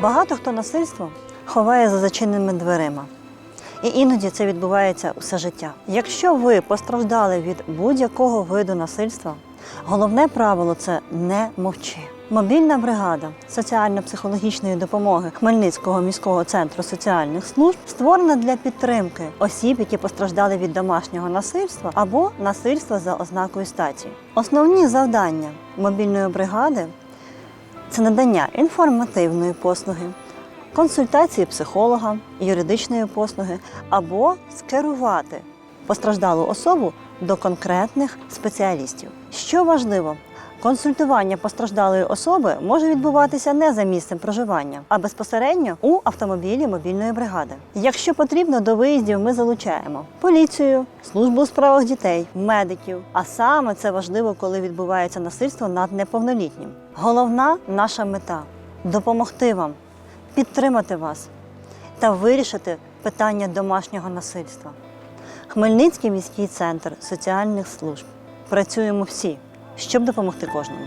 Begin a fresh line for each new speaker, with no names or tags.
Багато хто насильство ховає за зачиненими дверима. І іноді це відбувається усе життя. Якщо ви постраждали від будь-якого виду насильства, головне правило це не мовчи. Мобільна бригада соціально-психологічної допомоги Хмельницького міського центру соціальних служб створена для підтримки осіб, які постраждали від домашнього насильства або насильства за ознакою статі. Основні завдання мобільної бригади це надання інформативної послуги, консультації психолога, юридичної послуги або скерувати постраждалу особу до конкретних спеціалістів. Що важливо, консультування постраждалої особи може відбуватися не за місцем проживання, а безпосередньо у автомобілі мобільної бригади. Якщо потрібно, до виїздів ми залучаємо поліцію, службу у справах дітей, медиків. А саме це важливо, коли відбувається насильство над неповнолітнім. Головна наша мета допомогти вам, підтримати вас та вирішити питання домашнього насильства. Хмельницький міський центр соціальних служб. Працюємо всі, щоб допомогти кожному.